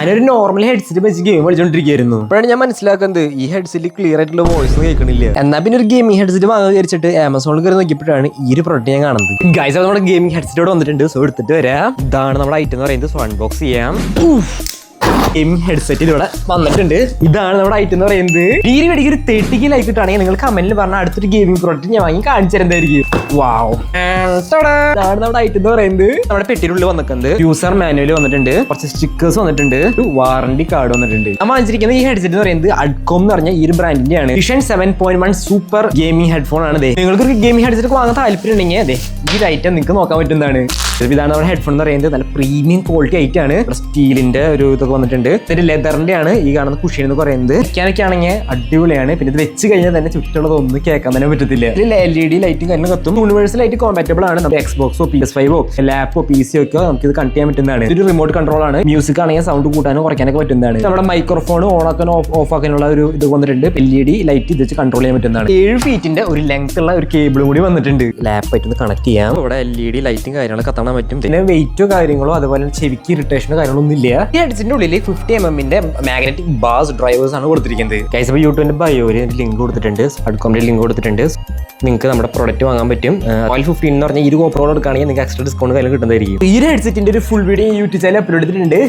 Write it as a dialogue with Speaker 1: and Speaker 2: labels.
Speaker 1: ഞാനൊരു normal headset വെച്ച് game കളിച്ചോണ്ടിരിക്കുന്നു അപ്പോഴാണ് ഞാൻ മനസ്സിലാക്കുന്നത് ഈ ഹെഡ്സെറ്റ് ക്ലിയർ ആയിട്ടുള്ള വോയിസ് കേൾക്കണില്ല. എന്നാ പിന്നെ ഒരു ഗെയിമിംഗ് ഹെഡ്സെറ്റ് വാങ്ങാൻ വിചാരിച്ചിട്ട് ആമസോണിൽ കയറി നോക്കിയപ്പോഴാണ് ഈ ഒരു പ്രൊഡക്റ്റ് ഞാൻ കാണുന്നത്. ഗൈസ് അത് നമ്മുടെ ഗെയിമിംഗ് ഹെഡ്സെറ്റോട് വന്നിട്ടുണ്ട്. സോ എടുത്തിട്ട് വരാം. ഇതാണ് നമ്മുടെ ഐറ്റം എന്ന് പറയുന്നത് സോ അൺബോക്സ് ചെയ്യാം ഗെയിമിംഗ് ഹെഡ്സെറ്റ് ഇവിടെ വന്നിട്ടുണ്ട്. ഇതാണ് നമ്മുടെ ഐറ്റം എന്ന് പറയുന്നത്. തീരെ ഒരു വീഡിയോ ഒരു തേർട്ടി കെ ലൈക്ക് കിട്ടുകയാണെങ്കിൽ നിങ്ങൾ കമന്റിൽ പറഞ്ഞ അടുത്തൊരു ഗെയിമിംഗ് പ്രോഡക്റ്റ് ഞാൻ വാങ്ങി കാണിച്ചു തരുന്നതായിരിക്കും. വാവ് ഇതാണ് നമ്മുടെ ഐറ്റം എന്ന് പറയുന്നത്. നമ്മുടെ പെട്ടിനുള്ളിൽ വന്നിട്ടുണ്ട്. യൂസർ മാനുവൽ വന്നിട്ടുണ്ട്. കുറച്ച് സ്റ്റിക്കേഴ്സ് വന്നിട്ടുണ്ട്. ഒരു വാറണ്ടി കാർഡ് വന്നിട്ടുണ്ട്. നമ്മൾ വാങ്ങിച്ചിരിക്കുന്ന ഈ ഹെഡ്സെറ്റ് എന്ന് പറയുന്നത് അഡ്കോം എന്ന് പറഞ്ഞ ഈ ഒരു ബ്രാൻഡിന്റെ ആണ് vision seven point one super gaming headphone ആണ് നിങ്ങൾക്ക് ഒരു ഗെയിമിംഗ് ഹെഡ്സെറ്റ് വാങ്ങാൻ താല്പര്യം ഉണ്ടെങ്കിൽ അതെ ഈ ഒരു ഐറ്റം നിങ്ങൾക്ക് നോക്കാൻ പറ്റുന്നതാണ്. ഇതാണ് നമ്മുടെ ഹെഡ്ഫോൺ എന്ന് പറയുന്നത്. നല്ല പ്രീമിയം ക്വാളിറ്റി ആണ്. സ്റ്റീലിന്റെ ഒരു ഇതൊക്കെ വന്നിട്ടുണ്ട്. ഇതിന്റെ ലെതറിന്റെ ആണ് ഈ കാണുന്ന കുഷീൻ എന്ന് പറയുന്നത്. വെക്കാനൊക്കെ ആണെങ്കിൽ അടിപൊളിയാണ്. പിന്നെ ഇത് വെച്ച് കഴിഞ്ഞാൽ തന്നെ ചുറ്റുള്ളത് ഒന്നും കേൾക്കാൻ തന്നെ പറ്റത്തില്ല. ഇതിൽ എൽ ഇ ഡി ലൈറ്റും കാര്യങ്ങളും കത്തും യൂണിവേഴ്സൽ ആയിട്ട് കോമ്പാറ്റബിൾ ആണ് നമ്മുടെ എക്സ്ബോക്സോ പി എസ് ഫൈവോ ലാപ്പോ പി സി ഒക്കെ നമുക്ക് ഇത് കണക്ട് ചെയ്യാൻ പറ്റുന്നതാണ്. ഇതൊരു റിമോട്ട് കൺട്രോൾ ആണ്. മ്യൂസിക് ആണെങ്കിൽ സൗണ്ട് കൂട്ടാനും കുറയ്ക്കാനൊക്കെ പറ്റുന്നതാണ്. നമ്മുടെ മൈക്രോഫോൺ ഓൺ ആക്കാനോ ഓഫ് ആക്കാനുള്ള ഒരു ഇത് വന്നിട്ടുണ്ട്. എൽ ഇ ഡി ലൈറ്റ് ഇത് വെച്ച് കൺട്രോൾ ചെയ്യാൻ പറ്റുന്നതാണ്. ഏഴ് ഫീറ്റിന്റെ ഒരു ലെങ്ത് ഉള്ള ഒരു കേബിളും കൂടി വന്നിട്ടുണ്ട്. ലാപ്പായിട്ട് കണക്ട് ചെയ്യാം. ഇവിടെ എൽ ഇ ഡി ലൈറ്റും കാര്യങ്ങളൊക്കെ കത്താൻ പറ്റും. പിന്നെ വെയിറ്റോ കാര്യങ്ങളോ അതുപോലെ ചെവിക്ക് ഇറിറ്റേഷനോ കാര്യങ്ങളോ ഒന്നും ഇല്ല. ഈ ഹെഡ്സിന്റെ ഉള്ളിൽ ഫിഫ്റ്റി എം എമ്മിന്റെ മാഗ്നറ്റിക് ബാസ് ഡ്രൈവേഴ്സ് ആണ് കൊടുത്തിരിക്കുന്നത്. കൈസ് അപ്പോൾ യൂട്യൂബിന്റെ ബയോയിൽ ലിങ്ക് കൊടുത്തിട്ടുണ്ട്. അടുക്കോമിന്റെ ലിങ്ക് കൊടുത്തിട്ടുണ്ട്. നിങ്ങൾക്ക് നമ്മുടെ പ്രൊഡക്റ്റ് വാങ്ങാൻ പറ്റും. ഓയിൽ ഫിഫ്റ്റീൻ എന്ന് പറഞ്ഞാൽ ഇരു ഗോപ്രോ എടുക്കുകയാണെങ്കിൽ നിങ്ങൾക്ക് എക്സ്ട്രാ ഡിസ്കൗണ്ട് കാര്യം കിട്ടുന്നതായിരിക്കും. ഈ ഒരു ഹെഡ്സെറ്റിന്റെ ഒരു full video YouTube channel upload ചെയ്തിട്ടുണ്ട്.